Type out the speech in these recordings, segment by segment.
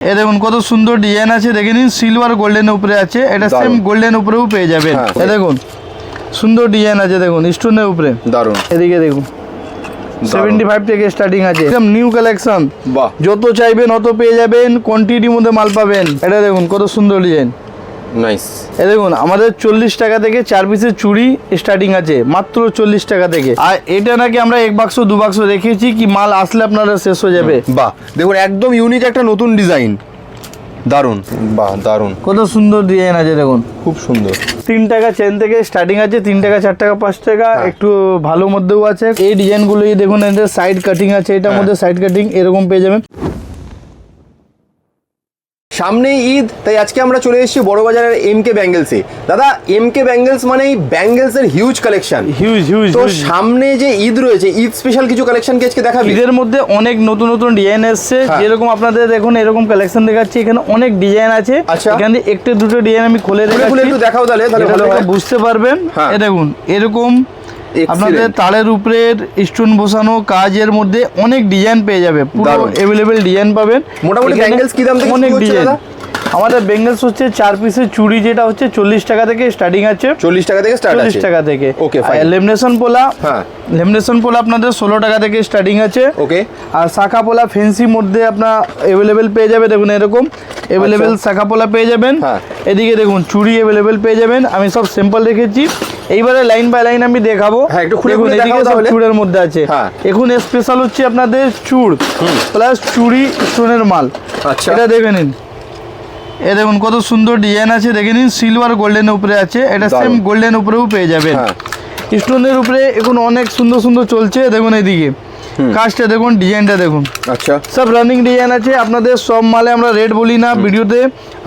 এ দেখুন কত সুন্দর ডিজাইন আছে দেখে নিন সিলভার গোল্ডেন উপরে আছে এটা সেম গোল্ডেন উপরেও পেয়ে যাবেন। হ্যাঁ। এ দেখুন সুন্দর ডিজাইন আছে দেখুন স্টোনের উপরে। দারুণ এদিকে দেখুন সেভেন্টি ফাইভ থেকে স্টার্টিং আছে একদম নিউ কালেকশন বাহ। যত চাইবেন অত পেয়ে যাবেন কোয়ান্টিটির মধ্যে মাল পাবেন। এটা দেখুন কত সুন্দর ডিজাইন নাইস এ দেখুন আমাদের চল্লিশ টাকা থেকে চার পিসের চুড়ি স্টার্টিং আছে মাত্র চল্লিশ টাকা থেকে। আর এটা নাকি আমরা এক বাক্স দু বাক্স রেখেছি কি মাল আসলে আপনারা শেষ হয়ে যাবে? বাহ। দেখুন একদম ইউনিক একটা নতুন ডিজাইন দারুণ বাহ দারুণ কত সুন্দর ডিজাইন আছে দেখুন। খুব সুন্দর। তিন টাকা চেন থেকে স্টার্টিং আছে তিন টাকা চার টাকা পাঁচ টাকা একটু ভালো মধ্যেও আছে। এই ডিজাইনগুলোই দেখুন সাইড কাটিং আছে এটার মধ্যে সাইড কাটিং এরকম পেয়ে যাবেন। সামনেই ঈদ তাই আজকে আমরা চলে এসেছি বড়বাজারের এম কে ব্যাঙ্গেলসে দাদা এম কে ব্যাঙ্গেলস মানেই ব্যাঙ্গেলস এর হিউজ কালেকশন হিউজ হিউজ তো সামনে যে ঈদ রয়েছে ঈদ স্পেশাল কিছু কালেকশন কি আজকে দেখাবি? ঈদের মধ্যে অনেক নতুন নতুন ডিজাইন এসছে। হ্যাঁ। যেরকম আপনাদের দেখুন এরকম কালেকশন দেখাচ্ছি। এখানে অনেক ডিজাইন আছে। আচ্ছা। এখানে একটু দুটো ডিজাইন আমি খুলে খুলে একটু দেখাও তাহলে তাহলে বুঝতে পারবেন। হ্যাঁ। এ দেখুন এরকম. আপনাদের তালের উপরে স্টোন বসানো কাজের মধ্যে অনেক ডিজাইন পেয়ে যাবে। পুরো। অ্যাভেলেবেল ডিজাইন পাবেন। মোটামুটি bangles কি দাম থেকে অনেক ডিজাইন আমাদের বেঙ্গলস হচ্ছে চার পিসের চুড়ি যেটা হচ্ছে চল্লিশ টাকা থেকে স্টার্টিং আছে। চল্লিশ টাকা থেকে চল্লিশ টাকা থেকে। Fine. লেমিনেশন পোলা হ্যাঁ। লেমিনেশন পোলা আপনাদের ষোলো টাকা থেকে স্টার্টিং আছে। ওকে আর শাখা পোলা ফেন্সি মধ্যে আপনার অ্যাভেলেবেল পেয়ে যাবে দেখুন এরকম। অ্যাভেলেবেল শাখা পোলা পেয়ে যাবেন। হ্যাঁ। এদিকে দেখুন চুড়ি অ্যাভেলেবেল পেয়ে যাবেন। আমি সব সিম্পল রেখেছি এইবারে লাইন বাই লাইন আমি দেখাবো। হ্যাঁ, একটু খুলে দেখুন এদিকে সব চুড়ের মধ্যে আছে। হ্যাঁ। এখন স্পেশাল হচ্ছে আপনাদের চুড় প্লাস চুড়ি স্টোনের মাল। আচ্ছা। এটা দেখে নিন। এ দেখুন কত সুন্দর ডিজাইন আছে দেখে নিন সিলভার গোল্ডেন উপরে আছে। এটা সেম গোল্ডেন উপরেও পেয়ে যাবেন। হ্যাঁ। স্টোনের উপরে এখন অনেক সুন্দর সুন্দর চলছে দেখুন এদিকে। কাজটা দেখুন ডিজাইনটা দেখুন। আচ্ছা। সব রানিং ডিজাইন আছে আপনাদের সব মালে আমরা রেট বলি না ভিডিওতে।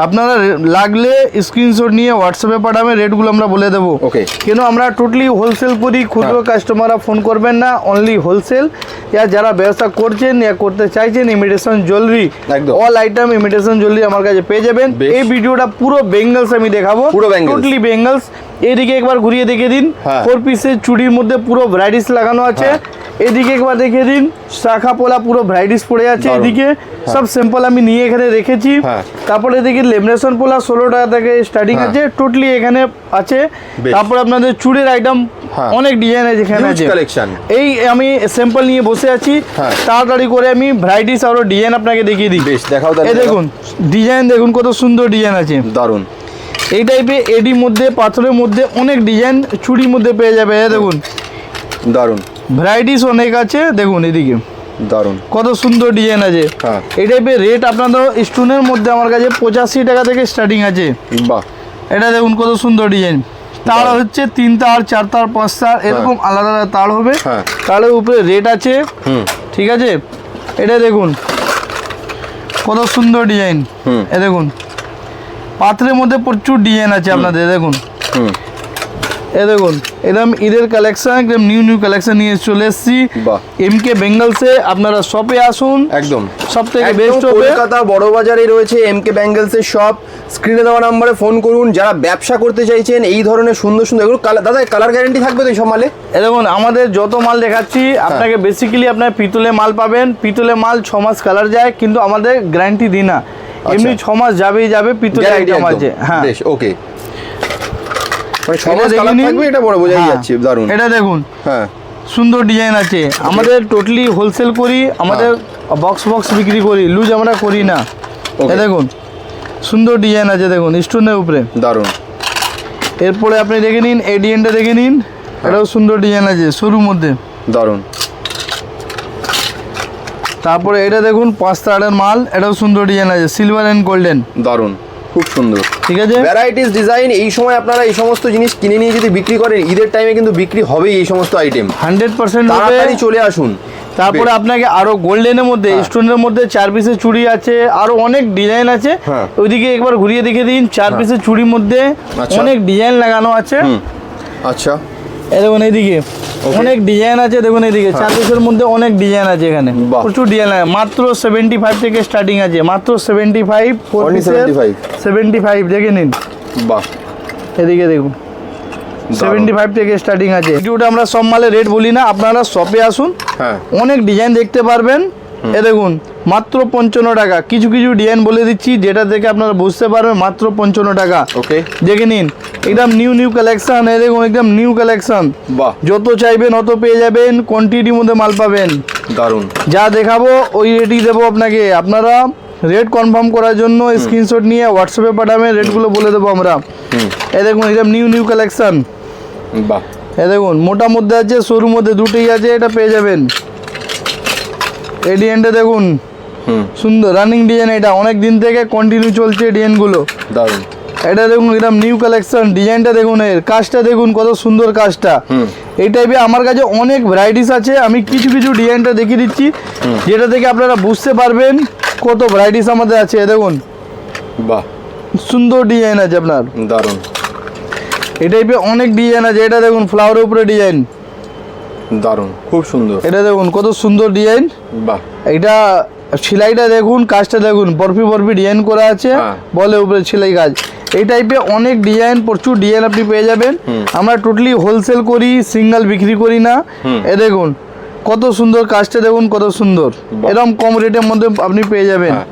আপনারা লাগলে স্ক্রিনশট নিয়ে হোয়াটসঅ্যাপে পাঠাবেন রেটগুলো আমরা বলে দেবো। Okay. কেন আমরা টোটালি হোলসেল করি খুচরো হ্যাঁ। কাস্টমাররা ফোন করবেন না অনলি হোলসেল ইয়া যারা ব্যবসা করছেন ইয়া করতে চাইছেন imitation jewellery. All item imitation jewellery আমার কাছে পেয়ে যাবেন। এই ভিডিওটা পুরো বেঙ্গলস আমি দেখাবো। পুরো। টোটালি বেঙ্গলস এদিকে একবার ঘুরিয়ে দেখে দিন। হ্যাঁ। ফোর পিসের চুড়ির মধ্যে পুরো ভ্যারাইটিস লাগানো আছে। এদিকে একবার দেখে দিন শাখা পোলা পুরো ভ্যারাইটিস পড়ে আছে এদিকে। সব সিম্পল আমি নিয়ে এখানে রেখেছি। হ্যাঁ। তারপরে এদিকে লেমিনেশন পোলা ষোলো টাকা থেকে স্টার্টিং হ্যাঁ। আছে টোটালি এখানে আছে। তারপরে আপনাদের চুড়ের আইটেম হ্যাঁ। অনেক ডিজাইন আছে এখানে আছে। কালেকশন এই আমি স্যাম্পল নিয়ে বসে আছি। হ্যাঁ। তাড়াতাড়ি করে আমি ভ্যারাইটিস আরও ডিজাইন আপনাকে দেখিয়ে দিই। বেশ দেখাও তাহলে। এই দেখুন ডিজাইন দেখুন কত সুন্দর ডিজাইন আছে। দারুণ এই টাইপের এডির মধ্যে পাথরের মধ্যে অনেক ডিজাইন চুড়ির মধ্যে পেয়ে যাবে এই দেখুন। দারুণ ভ্যারাইটিস অনেক আছে দেখুন এদিকে। দারুণ কত সুন্দর ডিজাইন আছে। হ্যাঁ। এই টাইপের রেট আপনাদের স্টোনের মধ্যে আমার কাছে পঁচাশি টাকা থেকে স্টার্টিং আছে। বাহ। এটা দেখুন কত সুন্দর ডিজাইন তার হচ্ছে তিন তার চার তার পাঁচ তার এরকম আলাদা আলাদা তার হবে। হ্যাঁ। তারের উপরে রেট আছে। ঠিক আছে? এটা দেখুন। কত সুন্দর ডিজাইন হুম। এ দেখুন। পাত্রের মধ্যে প্রচুর ডিজাইন আছে আপনাদের দেখুন। এ দেখুন একদম ঈদের কালেকশন একদম নিউ নিউ কালেকশন নিয়ে চলে এসেছি। এম কে বেঙ্গলসে আপনারা শপে আসুন। একদম। সব থেকে বেস্ট হবে কলকাতা বড় বাজারে রয়েছে এম কে ব্যাঙ্গেলসের শপ স্ক্রিনে দেওয়া নাম্বারে ফোন করুন। যারা ব্যবসা করতে চাইছেন এই ধরনের সুন্দর সুন্দর এগুলো দাদা কালার গ্যারেন্টি থাকবে তো এই সব মালে? এ দেখুন আমাদের যত মাল দেখাচ্ছি হ্যাঁ। আপনাকে বেসিক্যালি আপনার পিতলে মাল পাবেন। পিতলে মাল ছ মাস কালার যায় কিন্তু আমাদের গ্যারান্টি দিই না। এমনি ছ মাস যাবেই যাবে পিতলে আছে হ্যাঁ। ওকে মানে এটা কালার থাকবে এটা বড় বোঝাই হ্যাঁ, যাচ্ছে দারুণ এটা দেখুন। হ্যাঁ। সুন্দর ডিজাইন আছে। আমাদের টোটালি হোলসেল করি আমাদের বক্স বক্স বিক্রি করি লুজ আমরা করি না। Okay. এ দেখুন। সুন্দর ডিজাইন আছে দেখুন স্টোনের উপরে। দারুণ এরপরে আপনি দেখে নিন এই ডিজাইনটা দেখে নিন। এটাও সুন্দর ডিজাইন আছে সরুর মধ্যে। দারুণ তারপরে এটা দেখুন পাঁচ তারের মাল এটাও সুন্দর ডিজাইন আছে সিলভার অ্যান্ড গোল্ডেন দারুণ খুব সুন্দর। ঠিক আছে? ভ্যারাইটিস ডিজাইন এই সময় আপনারা এই সমস্ত জিনিস কিনে নিয়ে যদি বিক্রি করেন ঈদের টাইমে কিন্তু বিক্রি হবেই এই সমস্ত আইটেম হান্ড্রেড পার্সেন্ট তাড়াতাড়ি চলে আসুন। তারপরে আপনাকে আরও গোল্ডেনের মধ্যে স্টোনের মধ্যে চার পিসের চুড়ি আছে আরও অনেক ডিজাইন আছে। হ্যাঁ। ওইদিকে একবার ঘুরিয়ে দেখে দিন চার পিসের চুড়ির মধ্যে আচ্ছা। অনেক ডিজাইন লাগানো আছে। আচ্ছা। এই দেখুন এইদিকে। অনেক ডিজাইন আছে দেখুন এইদিকে। চার পিসের মধ্যে অনেক ডিজাইন আছে এখানে। হ্যাঁ। প্রচুর ডিজাইন আছে। মাত্র সেভেন্টি ফাইভ থেকে স্টার্টিং আছে। মাত্র seventy five four Only 75? Seventy five দেখে নিন। বাহ। এদিকে দেখুন। সেভেন্টি ফাইভ থেকে স্টার্টিং আছে। ভিডিওটা আমরা সব মালের রেট বলি না আপনারা শপে আসুন। হ্যাঁ। অনেক ডিজাইন দেখতে পারবেন। এ দেখুন মাত্র পঞ্চান্ন টাকা। কিছু কিছু ডিজাইন বলে দিচ্ছি যেটা থেকে আপনারা বুঝতে পারবেন মাত্র পঞ্চান্ন টাকা। ওকে দেখে নিন একদম নিউ নিউ কালেকশন এ দেখুন একদম নিউ কালেকশন বাহ। যত চাইবেন অত পেয়ে যাবেন কোয়ান্টিটির মধ্যে মাল পাবেন। দারুণ যা দেখাবো ওই রেটই দেবো আপনাকে। আপনারা রেট কনফার্ম করার জন্য স্ক্রিনশট নিয়ে হোয়াটসঅ্যাপে পাঠাবেন রেটগুলো বলে দেবো আমরা। এ দেখুন একদম নিউ নিউ কালেকশন বাহ। এ দেখুন মোটা মধ্যে আছে সরু মধ্যে দুটোই আছে এটা পেয়ে যাবেন। এই ডিজাইনটা দেখুন। সুন্দর। রানিং ডিজাইন এটা। অনেক দিন থেকে কন্টিনিউ চলছে ডিজাইনগুলো দারুণ এটা দেখুন একদম নিউ কালেকশন ডিজাইনটা দেখুন এর। কাজটা দেখুন কত সুন্দর কাজটা এই টাইপের আমার কাছে অনেক ভ্যারাইটিস আছে। আমি কিছু কিছু ডিজাইনটা দেখিয়ে দিচ্ছি। যেটা থেকে আপনারা বুঝতে পারবেন কত ভ্যারাইটিস আমাদের আছে। এ দেখুন। বাহ। সুন্দর ডিজাইন আছে আপনার। দারুণ এই টাইপের অনেক ডিজাইন আছে। এটা দেখুন ফ্লাওয়ারের উপরে ডিজাইন দারুণ খুব সুন্দর। এটা দেখুন কত সুন্দর ডিজাইন বাহ। এটা সেলাইটা দেখুন কাজটা দেখুন বরফি বরফি ডিজাইন করা আছে। হ্যাঁ। বলে উপরে সেলাই কাজ। এই টাইপের অনেক ডিজাইন প্রচুর ডিজাইন আপনি পেয়ে যাবেন। আমরা টোটালি হোলসেল করি সিঙ্গেল বিক্রি করি না। এ দেখুন কত সুন্দর কাজটা দেখুন কত সুন্দর। এরকম কম রেটের মধ্যে আপনি পেয়ে যাবেন। হ্যাঁ।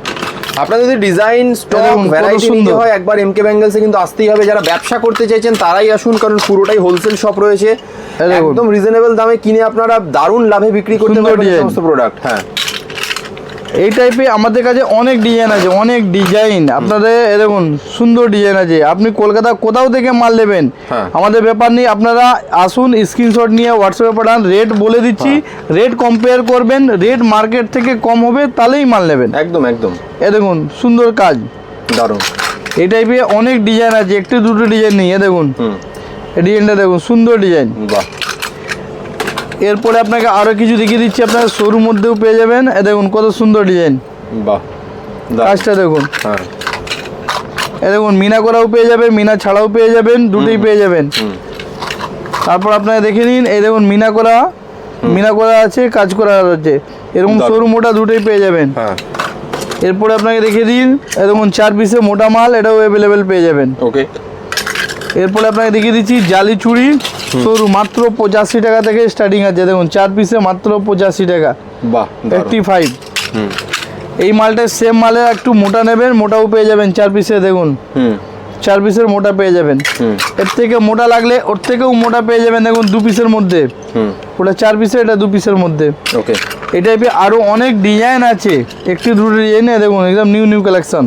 আপনাদের যদি ডিজাইন স্টক ভ্যারাইটি নিতে। হয় একবার এমকে ব্যাঙ্গেলসে কিন্তু আসতেই হবে। যারা ব্যবসা করতে চাইছেন তারাই আসুন কারণ পুরোটাই হোলসেল শপ রয়েছে। একদম রিজনেবল দামে কিনে আপনারা দারুণ লাভে বিক্রি করতে পারবেন সমস্ত প্রোডাক্ট হ্যাঁ। এই টাইপে আমাদের কাছে অনেক ডিজাইন আছে অনেক ডিজাইন আপনাদের এ দেখুন সুন্দর ডিজাইন আছে। আপনি কলকাতা কোথাও থেকে মাল নেবেন হ্যাঁ। আমাদের ব্যাপার নেই আপনারা আসুন স্ক্রিনশট নিয়ে হোয়াটসঅ্যাপে পাঠান রেট বলে দিচ্ছি রেট কম্পেয়ার করবেন রেট মার্কেট থেকে কম হবে তাহলেই মাল নেবেন। একদম একদম। এ দেখুন সুন্দর কাজ। দারুণ। এই টাইপে অনেক ডিজাইন আছে একটু দুটো ডিজাইন নেই এ দেখুন। ডিজাইনটা দেখুন সুন্দর ডিজাইন বাহ। এরপরে আপনাকে আরও কিছু দেখিয়ে দিচ্ছি আপনার শোরুম মধ্যেও পেয়ে যাবেন। এ দেখুন কত সুন্দর ডিজাইন বাহ। কাজটা দেখুন। হ্যাঁ। এ দেখুন মিনা করাও পেয়ে যাবেন মিনা ছাড়াও পেয়ে যাবেন দুটোই পেয়ে যাবেন। তারপর আপনারা দেখে নিন এই দেখুন মিনা করা। মিনা করা আছে কাজ করা আছে। এরকম। সরু মোটা দুটোই পেয়ে যাবেন। হ্যাঁ। এরপরে আপনাকে দেখিয়ে দিন দেখুন চার পিসে মোটা মাল এটাও অ্যাভেলেবেল পেয়ে যাবেন। ওকে এরপরে আপনাকে দেখিয়ে দিচ্ছি জালি চুড়ি সরু মাত্র পঁচাশি টাকা থেকে স্টার্টিং আছে। দেখুন চার পিসে মাত্র পঁচাশি টাকা। বাহ এইটটি ফাইভ এই মালটা সেম মালে একটু মোটা নেবেন মোটাও পেয়ে যাবেন চার পিসে দেখুন। হুম। চার পিসের মোটা পেয়ে যাবেন। এর থেকে মোটা লাগলে ওর থেকেও মোটা পেয়ে যাবেন দেখুন দু পিসের মধ্যে। ওটা চার পিসে এটা দু পিসের মধ্যে। ওকে এই টাইপের আরও অনেক ডিজাইন আছে। একটি দুটো ডিজাইন দেখুন একদম নিউ নিউ কালেকশন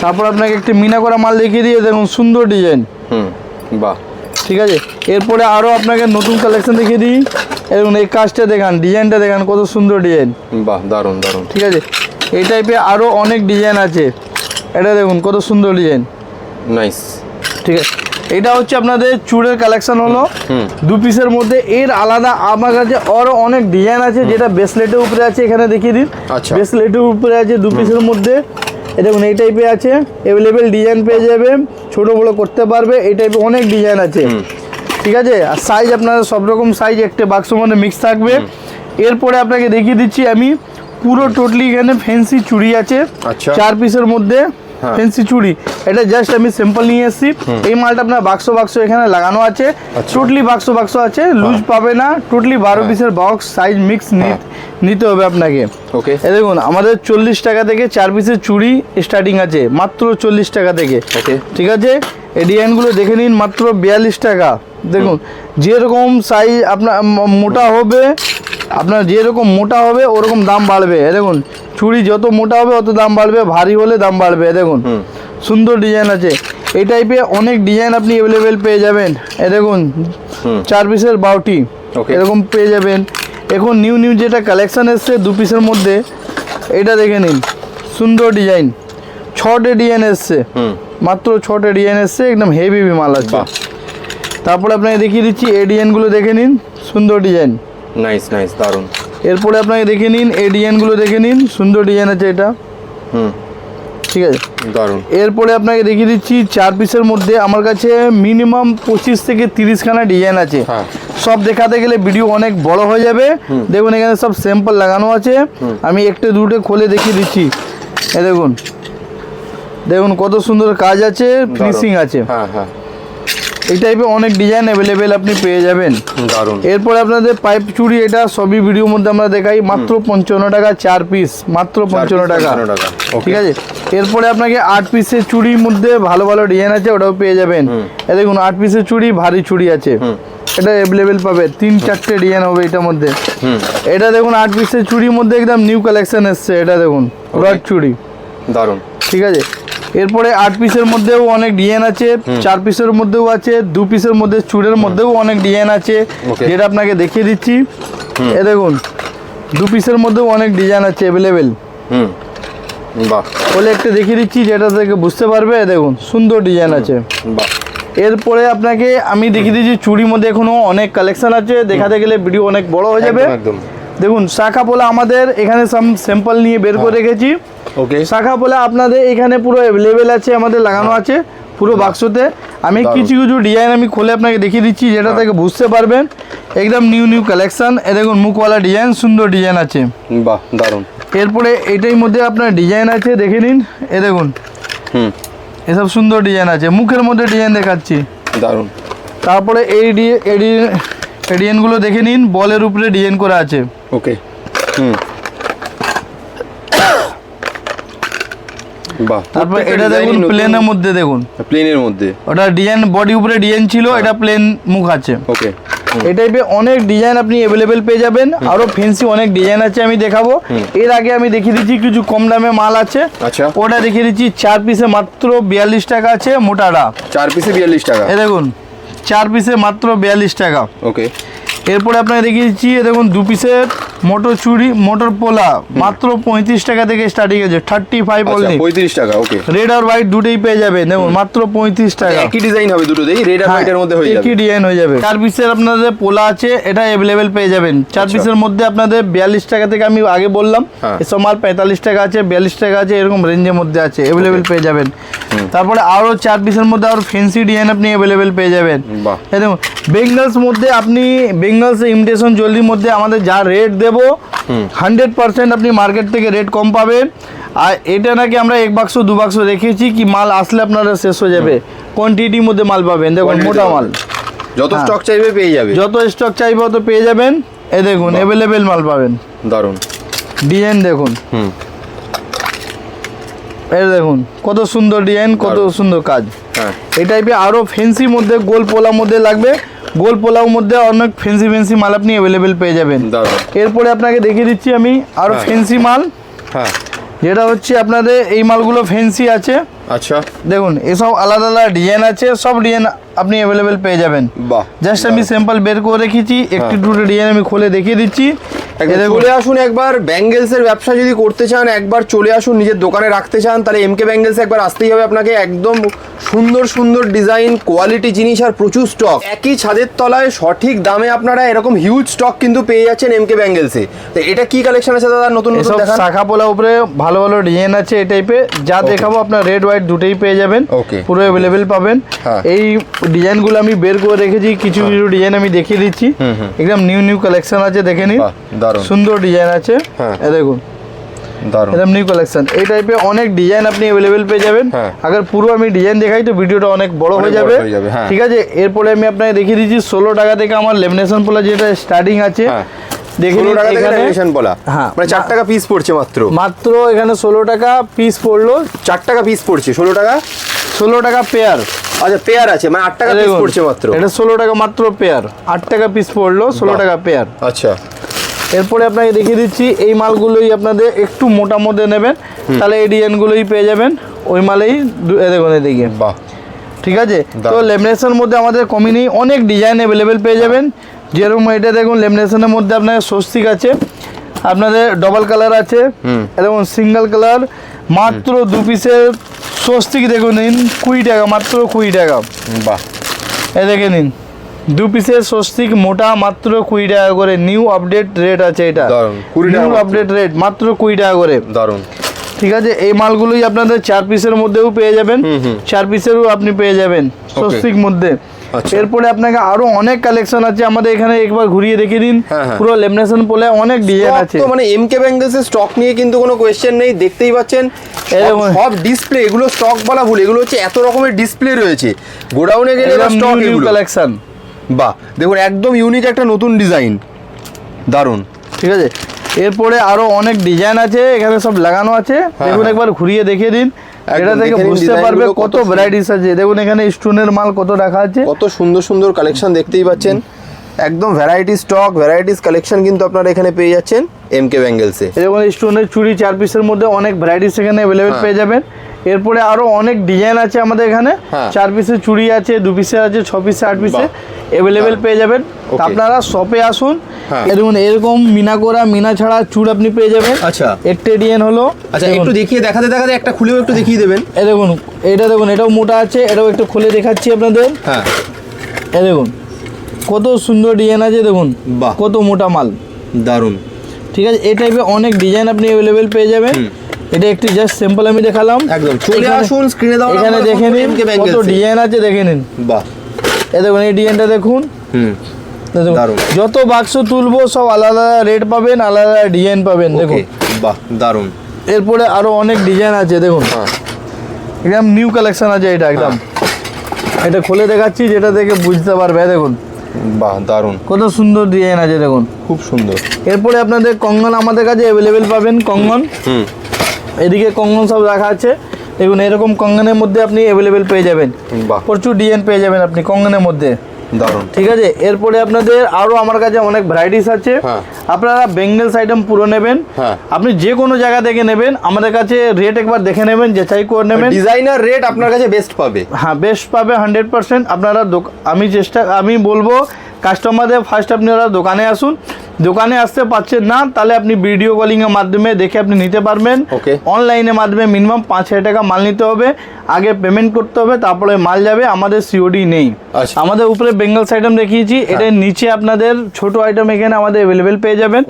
তারপর আপনাকে একটি মিনা করা মাল দেখিয়ে দিয়ে দেখুন সুন্দর ডিজাইন। হুম বাহ। ঠিক আছে? এরপরে আরও আপনাকে নতুন কালেকশন দেখিয়ে দিই। এবং এই কাজটা দেখান ডিজাইনটা দেখান কত সুন্দর ডিজাইন। বাহ দারুণ দারুণ। ঠিক আছে? এই টাইপের আরও অনেক ডিজাইন আছে। এটা দেখুন কত সুন্দর ডিজাইন। নাইস ঠিক আছে? এটা হচ্ছে আপনাদের চুড়ের কালেকশন হলো। হুম। দু পিসের মধ্যে এর আলাদা আমার কাছে আরও অনেক ডিজাইন আছে যেটা ব্রেসলেটের উপরে আছে এখানে দেখিয়ে দিন। আচ্ছা। ব্রেসলেটের উপরে আছে দু পিসের মধ্যে। দেখুন এই টাইপে আছে অ্যাভেলেবেল ডিজাইন পেয়ে যাবে ছোটো বড়ো করতে পারবে এই টাইপে অনেক ডিজাইন আছে। ঠিক আছে? আর সাইজ আপনার সব রকম সাইজ একটা বাক্স মধ্যে মিক্স থাকবে। এরপরে আপনাকে দেখিয়ে দিচ্ছি আমি পুরো টোটালি এখানে ফ্যান্সি চুড়ি আছে। আচ্ছা। চার পিসের মধ্যে। হ্যাঁ। ফ্যান্সি চুড়ি। এটা জাস্ট আমি স্যাম্পল নিয়ে এসেছি। এই মালটা আপনার বাক্স বাক্স এখানে লাগানো আছে। টোটালি বাক্স বাক্স আছে। লুজ পাবে না। টোটালি বারো পিসের বক্স সাইজ মিক্স হ্যাঁ। নিতে হবে আপনাকে। ওকে দেখুন আমাদের চল্লিশ টাকা থেকে চার পিসের চুড়ি স্টার্টিং আছে। মাত্র চল্লিশ টাকা থেকে। ঠিক আছে? এই ডিজাইনগুলো দেখে নিন মাত্র বিয়াল্লিশ টাকা। দেখুন যেরকম সাইজ আপনার মোটা হবে আপনার যেরকম মোটা হবে ওরকম দাম বাড়বে। এ দেখুন চুড়ি যত মোটা হবে অত দাম বাড়বে ভারী হলে দাম বাড়বে দেখুন। সুন্দর ডিজাইন আছে। এই টাইপের অনেক ডিজাইন আপনি অ্যাভেলেবেল পেয়ে যাবেন। এ দেখুন চার পিসের বাউটি. এরকম পেয়ে যাবেন। এখন নিউ নিউ যেটা কালেকশন এসছে দু পিসের মধ্যে এটা দেখে নিন। সুন্দর ডিজাইন। ছটে ডিজাইন এসছে। মাত্র ছটে ডিজাইন এসছে একদম হেভি মাল আছে। তারপরে আপনাকে দেখিয়ে দিচ্ছি এই ডিজাইনগুলো দেখে নিন। সুন্দর ডিজাইন। নাইস নাইস দারুণ। এরপরে আপনাকে দেখে নিন এই ডিজাইনগুলো দেখে নিন সুন্দর ডিজাইন আছে এটা। হুম। ঠিক আছে? দারুণ। এরপরে আপনাকে দেখিয়ে দিচ্ছি চার পিসের মধ্যে আমার কাছে মিনিমাম পঁচিশ থেকে তিরিশখানা ডিজাইন আছে। হ্যাঁ। সব দেখাতে গেলে ভিডিও অনেক বড় হয়ে যাবে। দেখুন এখানে সব স্যাম্পল লাগানো আছে। আমি একটু দুটো খুলে দেখিয়ে দিচ্ছি। এ দেখুন। দেখুন কত সুন্দর কাজ আছে ফিনিশিং আছে। হ্যাঁ হ্যাঁ। এই টাইপের অনেক ডিজাইন অ্যাভেলেবেল আপনি পেয়ে যাবেন। এরপরে আপনাদের পাইপ চুড়ি এটা সবই ভিডিওর মধ্যে আমরা দেখাই। মাত্র পঞ্চান্ন টাকা চার পিস মাত্র পঞ্চান্ন টাকা। 55 টাকা, ঠিক আছে? এরপরে আপনাকে আট পিসের চুড়ির মধ্যে ভালো ভালো ডিজাইন আছে ওটাও পেয়ে যাবেন। এ দেখুন আট পিসের চুড়ি ভারী চুড়ি আছে। এটা অ্যাভেলেবেল পাবে। তিন চারটে ডিজাইন হবে এটার মধ্যে। এটা দেখুন আট পিসের চুড়ির মধ্যে একদম নিউ কালেকশন এসছে। এটা দেখুন রড চুড়ি দারুণ ঠিক আছে? এরপরে আট পিসের মধ্যেও অনেক ডিজাইন আছে চার পিসের মধ্যেও আছে দু পিসের মধ্যে চুড়ের মধ্যেও অনেক ডিজাইন আছে. যেটা আপনাকে দেখিয়ে দিচ্ছি। এ দেখুন দু পিসের মধ্যেও অনেক ডিজাইন আছে অ্যাভেলেবেল হুম। বাহ। বলে একটা দেখিয়ে দিচ্ছি যেটা থেকে বুঝতে পারবে দেখুন সুন্দর ডিজাইন আছে। বাহ। এরপরে আপনাকে আমি দেখিয়ে দিচ্ছি চুড়ির মধ্যে এখনও অনেক কালেকশন আছে দেখাতে গেলে ভিডিও অনেক বড় হয়ে যাবে। দেখুন শাখা পোলা আমাদের এখানে সাম স্যাম্পল নিয়ে বের করে রেখেছি। ওকে শাখা বলে আপনাদের এখানে পুরো অ্যাভেলেবেল আছে আমাদের লাগানো আছে পুরো বাক্সতে। আমি কিছু কিছু ডিজাইন আমি খুলে আপনাকে দেখিয়ে দিচ্ছি যেটা থেকে বুঝতে পারবেন। একদম নিউ নিউ কালেকশন এ দেখুন মুখওয়ালা ডিজাইন সুন্দর ডিজাইন আছে। বাহ দারুণ এরপরে এটার মধ্যে আপনার ডিজাইন আছে দেখে নিন। এ দেখুন। হুম। এসব সুন্দর ডিজাইন আছে। মুখের মধ্যে ডিজাইন দেখাচ্ছি। দারুণ তারপরে এই ডিজাইনগুলো দেখে নিন। বলের উপরে ডিজাইন করা আছে। ওকে হুম। বাহ। তারপর এটা দেখুন প্লেনের মধ্যে দেখুন। প্লেনের মধ্যে। ওটা ডিজাইন বডি উপরে ডিজাইন ছিল এটা প্লেন মুখ আছে। ওকে। এই টাইপের অনেক ডিজাইন আপনি অ্যাভেলেবেল পেয়ে যাবেন। আরও ফেন্সি অনেক ডিজাইন আছে আমি দেখাবো। এর আগে আমি দেখিয়ে দিচ্ছি কিছু কম দামে মাল আছে। আচ্ছা। ওটা দেখিয়ে দিচ্ছি চার পিসে মাত্র বিয়াল্লিশ টাকা আছে মোটাটা। চার পিসে বিয়াল্লিশ টাকা। এ দেখুন চার পিসে মাত্র বিয়াল্লিশ টাকা। ওকে। এরপরে আপনাকে দেখিয়েছি দেখুন দু পিসের মোটর চুড়ি মোটর পোলা। মাত্র পঁয়ত্রিশ টাকা থেকে স্টার্টিং আছে থার্টি ফাইভ আচ্ছা অনলি পঁয়ত্রিশ টাকা ওকে রেড আর হোয়াইট দুটোই পেয়ে যাবেন দেখুন মাত্র পঁয়ত্রিশ টাকা। একই ডিজাইন হবে দুটোতেই রেড আর হ্যাঁ, হোয়াইটের মধ্যে হয়ে যাবে। একই ডিজাইন হয়ে যাবে। চার পিসের আপনাদের পোলা আছে এটা অ্যাভেলেবেল পেয়ে যাবেন। চার আচ্ছা। পিসের মধ্যে আপনাদের বিয়াল্লিশ টাকা থেকে আমি আগে বললাম হ্যাঁ। মাল পঁয়তাল্লিশ টাকা আছে বিয়াল্লিশ টাকা আছে এরকম রেঞ্জের মধ্যে আছে অ্যাভেলেবেল পেয়ে যাবেন। তারপরে আরও চার পিসের মধ্যে আরও ফেন্সি ডিজাইন আপনি অ্যাভেলেবেল পেয়ে যাবেন। দেখুন বেঙ্গলস মধ্যে আপনি বেঙ্গলস ইমিটেশন জলদির মধ্যে আমাদের যা রেট দেবো হান্ড্রেড পার্সেন্ট আপনি মার্কেট থেকে রেট কম পাবেন। আর এটা নাকি আমরা এক বাক্স দু বাক্স রেখেছি কি মাল আসলে আপনারা শেষ হয়ে যাবে। কোয়ান্টিটির মধ্যে মাল পাবেন। দেখুন মোটা মাল। যত হ্যাঁ। স্টক চাইবে পেয়ে যাবে। যত স্টক চাইবে তত পেয়ে যাবেন। এ দেখুন অ্যাভেলেবেল মাল পাবেন। দারুণ ডিজাইন দেখুন। হুম। এই দেখুন কত সুন্দর ডিজাইন কত সুন্দর কাজ। হ্যাঁ। এই টাইপের আরও ফেন্সি মধ্যে গোল পোলার মধ্যে লাগবে। গোল পোলাও মধ্যে অনেক ফেন্সি ফেন্সি মাল আপনি অ্যাভেলেবেল পেয়ে যাবেন। এরপরে আপনাকে দেখিয়ে দিচ্ছি আমি আরও হ্যাঁ। ফেন্সি মাল। হ্যাঁ। যেটা হচ্ছে আপনাদের এই মালগুলো ফেন্সি আছে। আচ্ছা। দেখুন এসব আলাদা আলাদা ডিজাইন আছে সব ডিজাইন আপনি অ্যাভেলেবেল পেয়ে যাবেন। বাহ জাস্ট আমি স্যাম্পল বের করে রেখেছি একটি দুটো ডিজাইন আমি খুলে দেখিয়ে দিচ্ছি। চলে আসুন একবার ব্যাঙ্গেলস এর ব্যবসা যদি করতে চান একবার চলে আসুন নিজের দোকানে রাখতে চান তাহলে এমকে ব্যাঙ্গেলস একবার আসতেই হবে আপনাকে। একদম সুন্দর সুন্দর ডিজাইন কোয়ালিটি জিনিস আর প্রচুর স্টক একই ছাদের তলায় সঠিক দামে আপনারা এরকম হিউজ স্টক কিন্তু পেয়ে যাচ্ছেন এমকে ব্যাঙ্গেলসে তো এটা কি কালেকশন আছে দাদা? নতুন নতুন দেখান। শাখা পোলা উপরে ভালো ভালো ডিজাইন আছে এই টাইপের যা দেখাবো আপনার রেড হোয়াইট দুটোই পেয়ে যাবেন। Okay. পুরো অ্যাভেলেবেল পাবেন। হ্যাঁ। এই ডিজাইনগুলো আমি বের করে রেখেছি কিছু কিছু ডিজাইন আমি দেখিয়ে দিচ্ছি। একদম নিউ নিউ কালেকশন আছে দেখে নিন। সুন্দর ডিজাইন আছে। হ্যাঁ। দেখুন। একদম নিউ কালেকশন এই টাইপের অনেক ডিজাইন আপনি অ্যাভেলেবেল পেয়ে যাবেন। হ্যাঁ। আগে পুরো আমি ডিজাইন দেখাই তো ভিডিওটা অনেক বড় হয়ে যাবে। হয়ে হ্যাঁ। ঠিক আছে? এরপরে আমি আপনাকে দেখিয়ে দিচ্ছি ষোলো টাকা থেকে আমার লেমিনেশন পোলা যেটা স্টার্টিং আছে দেখে ষোলো নিন টাকা থেকে এখানে। রেগুলেশন বলা। হ্যাঁ। মানে চার টাকা পিস পড়ছে মাত্র। মাত্র এখানে ষোলো টাকা পিস পড়ল। চার টাকা পিস পড়ছে ষোলো টাকা? ষোলো টাকা পেয়ার আচ্ছা পেয়ার আছে মানে আট টাকা পিস পড়ছে মাত্র। এটা ষোলো টাকা মাত্র পেয়ার আট টাকা পিস পড়ল ষোলো টাকা পেয়ার আচ্ছা। এরপরে আপনাকে দেখিয়ে দিচ্ছি এই মালগুলোই আপনাদের একটু মোটা মধ্যে নেবেন। তাহলে এই ডিজাইনগুলোই পেয়ে যাবেন। ওই মালেই দেখুন এদিকে। বাহ। ঠিক আছে? তো দারুণ। লেমিনেশনের মধ্যে আমাদের নেই অনেক ডিজাইন অ্যাভেলেবেল পেয়ে যাবেন। যেরকম এটা দেখুন লেমিনেশনের মধ্যে আপনার স্বস্তিক আছে আপনাদের ডবল কালার আছে এবং সিঙ্গেল কালার মাত্র দু পিসের স্বস্তিক দেখুন নিন কুড়ি টাকা মাত্র কুড়ি টাকা। বাহ। এ দেখে নিন দু পিসের স্বস্তিক মোটা মাত্র কুড়ি টাকা করে নিউ আপডেট রেট আছে এটা। দারুণ, 20 টাকা নিউ আপডেট রেট মাত্র কুড়ি টাকা করে। দারুণ ঠিক আছে এই মালগুলোই আপনাদের চার পিসের মধ্যেও পেয়ে যাবেন চার পিসেরও আপনি পেয়ে যাবেন স্বস্তিক মধ্যে। এরপরে আপনাকে আরও অনেক কালেকশন আছে আমাদের এখানে একবার ঘুরিয়ে দেখিয়ে দিন। হ্যাঁ, হ্যাঁ। পুরো লেমিনেশন পোলে অনেক ডিজাইন আছে। তো মানে এমকে ব্যাঙ্গেলস এর স্টক নিয়ে কিন্তু কোনো কোয়েশ্চেন নেই দেখতেই পাচ্ছেন। সব- ডিসপ্লে এগুলো স্টক বলা ভুল এগুলো হচ্ছে এত রকমের ডিসপ্লে রয়েছে। গোডাউনে গেলে স্টক কালেকশন বাহ দেখুন একদম ইউনিক একটা নতুন ডিজাইন দারুণ ঠিক আছে? এরপরে আরও অনেক ডিজাইন আছে এখানে সব লাগানো আছে। দেখুন হ্যাঁ। একবার ঘুরিয়ে দেখিয়ে দিন। এটা থেকে বুঝতে পারবে কত ভ্যারাইটিস আছে। দেখুন এখানে স্টোনের মাল কত রাখা আছে। কত সুন্দর সুন্দর কালেকশন দেখতেই পাচ্ছেন। একদম ভ্যারাইটি স্টক ভ্যারাইটিস কালেকশন কিন্তু আপনারা এখানে পেয়ে যাচ্ছেন এমকে ব্যাঙ্গেলসে এরকম স্টোনের চুড়ি চার পিসের মধ্যে অনেক ভ্যারাইটিস এখানে অ্যাভেলেবেল। পেয়ে যাবেন। এরপরে আরও অনেক ডিজাইন আছে আমাদের এখানে। হ্যাঁ। চার পিসের চুড়ি আছে দু পিসে আছে ছ পিসে আট পিসে। অ্যাভেলেবেল পেয়ে যাবেন। আপনারা শপে আসুন। হ্যাঁ। এ দেখুন এরকম মিনা করা মিনা ছাড়া চুড় আপনি পেয়ে যাবেন। আচ্ছা। একটা ডিজাইন হলো। আচ্ছা একটু দেখিয়ে দেখাতে দেখাতে একটা খুলেও একটু দেখিয়ে দেবেন। এ দেখুন এটা দেখুন এটাও মোটা আছে এটাও একটু খুলে দেখাচ্ছি আপনাদের। হ্যাঁ। এ দেখুন কত সুন্দর ডিজাইন আছে দেখুন। বাহ। কত মোটা মাল। দারুণ ঠিক আছে এই টাইপের অনেক ডিজাইন আপনি অ্যাভেলেবেল পেয়ে যাবেন। এটা একটু জাস্ট সিম্পল আমি দেখালাম। একদম। চলে আসুন স্ক্রিনে দাও এখানে দেখে নিন কত ডিজাইন আছে দেখে নিন। বাহ। এ দেখুন এই ডিজাইনটা দেখুন। হুম। যত বাক্স তুলবো সব আলাদা রেট পাবেন আলাদা ডিজাইন পাবেন দেখুন। বাহ দারুণ এরপরে আরও অনেক ডিজাইন আছে দেখুন। হ্যাঁ। একদম নিউ কালেকশন আছে এটা একদম। এটা খুলে দেখাচ্ছি যেটা দেখে বুঝতে পারবে দেখুন। বাহ দারুণ কত সুন্দর ডিজাইন আছে দেখুন। খুব সুন্দর। এরপরে আপনাদের কঙ্গন আমাদের কাছে অ্যাভেলেবেল পাবেন কঙ্গন। হুম। এদিকে কঙ্গন সব রাখা আছে। দেখুন এরকম কঙ্গনের মধ্যে আপনি অ্যাভেলেবেল পেয়ে যাবেন। প্রচুর ডিজাইন পেয়ে যাবেন আপনি কঙ্গনের মধ্যে। দারুণ ঠিক আছে? এরপরে আপনাদের আরও আমার কাছে অনেক ভ্যারাইটিস আছে। হ্যাঁ। আপনারা বেঙ্গলস আইটেম পুরো নেবেন। হ্যাঁ। আপনি যে কোনো জায়গা থেকে নেবেন আমাদের কাছে রেট একবার দেখে নেবেন যাচাই করে নেবেন। ডিজাইনার রেট আপনার কাছে বেস্ট পাবে। হ্যাঁ বেস্ট পাবে হান্ড্রেড পার্সেন্ট আপনারা আমি চেষ্টা আমি বলব কাস্টমারদের ফার্স্ট আপনারা দোকানে আসুন। দোকানে আসতে পারছেন না তাহলে আপনি ভিডিও কলিংয়ের মাধ্যমে দেখে আপনি নিতে পারবেন. অনলাইনের মাধ্যমে মিনিমাম পাঁচ হাজার টাকা মাল নিতে হবে। আগে পেমেন্ট করতে হবে তারপরে মাল যাবে। আমাদের সিওডি নেই। আচ্ছা। আমাদের উপরে বেঙ্গলস আইটেম দেখিয়েছি। এটার নিচে আপনাদের ছোট আইটেম এখানে আমাদের অ্যাভেলেবেল পেয়ে যাবেন.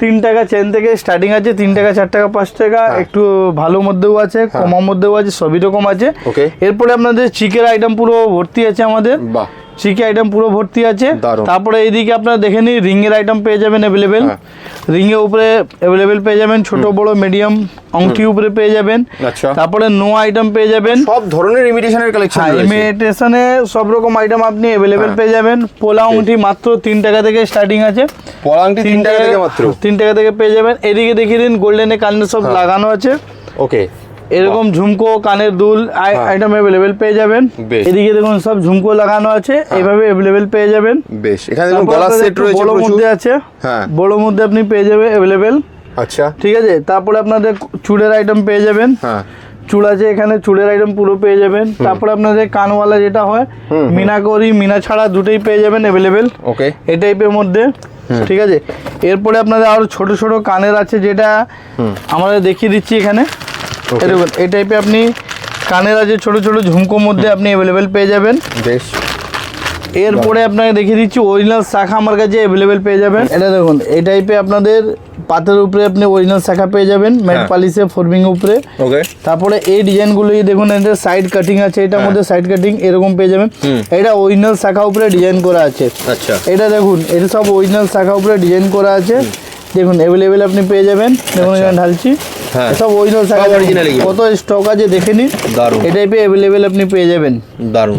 তিন টাকা চেন থেকে স্টার্টিং আছে তিন টাকা চার টাকা পাঁচ টাকা। একটু ভালো মধ্যেও আছে কমার মধ্যেও আছে সবই রকম আছে. এরপরে আপনাদের চিকের আইটেম পুরো ভর্তি আছে আমাদের। চিকের আইটেম পুরো ভর্তি আছে। তারপরে এইদিকে আপনারা দেখে নিন রিংয়ের আইটেম পেয়ে যাবেন অ্যাভেলেবেল। রিংয়ের উপরে অ্যাভেলেবেল পেয়ে যাবেন ছোট বড় মিডিয়াম অঙ্কি উপরে পেয়ে যাবেন। আচ্ছা। তারপরে নো আইটেম পেয়ে যাবেন। সব ধরনের ইমিটেশনের কালেকশন হ্যাঁ ইমিটেশনে সব রকম আইটেম আপনি অ্যাভেলেবেল। পেয়ে যাবেন। পোলা অঙ্গঠি মাত্র তিন টাকা থেকে স্টার্টিং আছে। পলাংটি তিন টাকা থেকে মাত্র। তিন টাকা থেকে পেয়ে যাবেন। এদিকে দেখিয়ে দিন গোল্ডেনে কানের সব হ্যাঁ। লাগানো আছে। ওকে এরকম ঝুমকো কানের দুল আইটেম অ্যাভেলেবেল পেয়ে যাবেন। হ্যাঁ। এদিকে দেখুন সব ঝুমকো লাগানো আছে এইভাবে অ্যাভেলেবেল পেয়ে যাবেন। বেশ। এখানে দেখুন গলার সেট রয়েছে বড় মধ্যে আছে। হ্যাঁ। বড় মধ্যে আপনি পেয়ে যাবে অ্যাভেলেবেল আচ্ছা। ঠিক আছে? তারপরে আপনাদের চুড়ের আইটেম পেয়ে যাবেন। হ্যাঁ। চুড় আছে এখানে চুড়ের আইটেম পুরো পেয়ে যাবেন। তারপরে আপনাদের কানওয়ালা যেটা হয় মিনা করি মিনা ছাড়া দুটোই পেয়ে যাবেন অ্যাভেলেবেল ওকে। এই টাইপের মধ্যে। ঠিক আছে? এরপরে আপনাদের আরও ছোট ছোট কানের আছে যেটা আমাদের দেখিয়ে দিচ্ছি এখানে। এই দেখুন এই টাইপের আপনি কানের আছে ছোট ছোট ঝুমকোর মধ্যে আপনি অ্যাভেলেবেল পেয়ে যাবেন। বেশ। এরপরে আপনাকে দেখিয়ে দিচ্ছি অরিজিনাল শাখা আমার কাছে অ্যাভেলেবেল পেয়ে যাবেন। এটা দেখুন এই টাইপে আপনাদের পাতের উপরে আপনি অরিজিনাল শাখা পেয়ে যাবেন ম্যাট হ্যাঁ। পালিশে ফর্মিং উপরে। ওকে তারপরে এই ডিজাইনগুলো দেখুন এদের সাইড কাটিং আছে এটার মধ্যে সাইড কাটিং এরকম পেয়ে যাবেন। এটা অরিজিনাল শাখা উপরে ডিজাইন করা আছে। আচ্ছা। এটা দেখুন এটা সব অরিজিনাল শাখা উপরে ডিজাইন করা আছে। দেখুন অ্যাভেলেবেল আপনি পেয়ে যাবেন। দেখুন এখানে ঢালছি। হ্যাঁ। সব অরিজিনাল কত স্টক আছে দেখে নিন। এই টাইপে অ্যাভেলেবেল আপনি পেয়ে যাবেন।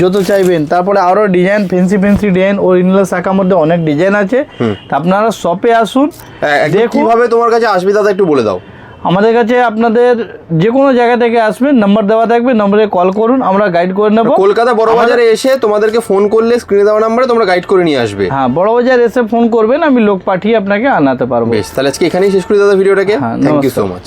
যত চাইবেন। তারপরে আরও design fancy fancy design original শাখার মধ্যে অনেক ডিজাইন আছে। তা আপনারা শপে আসুন। হ্যাঁ, কীভাবে তোমার কাছে আসবে দাদা একটু বলে দাও। আমাদের কাছে আপনাদের যে কোনো জায়গা থেকে আসবেন নাম্বার দেওয়া থাকবে নম্বরে কল করুন আমরা গাইড করে নেব। কলকাতা বড় বাজারে এসে তোমাদেরকে ফোন করলে স্ক্রিনে দেওয়া নাম্বারে তোমরা গাইড করে নিয়ে আসবে। হ্যাঁ বড় বাজার এসে ফোন করবেন আমি লোক পাঠিয়ে আপনাকে আনাতে পারব। বেশ তাহলে আজকে এখানেই শেষ করে দাদা ভিডিওটাকে। হ্যাঁ থ্যাংক ইউ সো মাচ